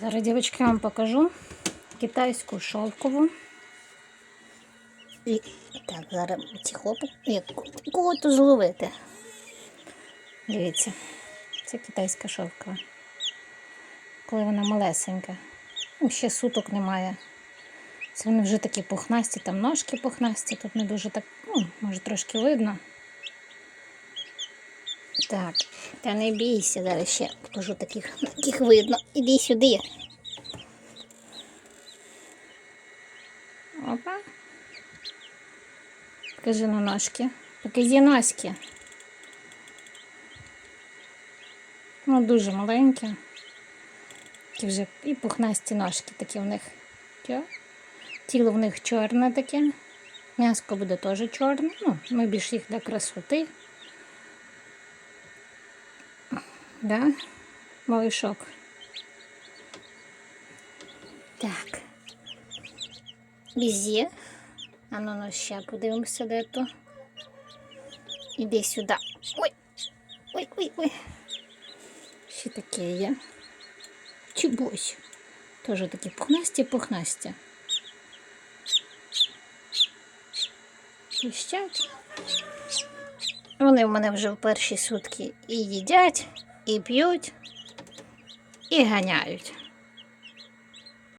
Зараз, дівчатки, вам покажу китайську шовкову. І так, зараз ці хлопок. Як кого то зловити. Дивіться, це китайська шовкова. Коли вона малесенька. Ну, ще суток немає. Це вони вже такі пухнасті, там ножки пухнасті, тут не дуже так, ну, може трошки видно. Так, та не бійся, зараз ще покажу таких, таких видно. Іди сюди. Опа. Покажи на ножки. Покажи ножки. Ну, дуже маленькі. Такі вже і пухнасті ножки такі в них. Тіло в них чорне таке. М'яско буде теж чорне. Ну, ми більш їх для красоти. Да? Малишок. Так. Бізє. А ну, ну ще подивимося, де то. Іди сюди. Ой. Ой, ой, ой. Ще таке є. Чубось. Теж такі пухнасті, пухнасті. Пищать. Вони в мене вже в перші сутки і їдять, і п'ють, і ганяють.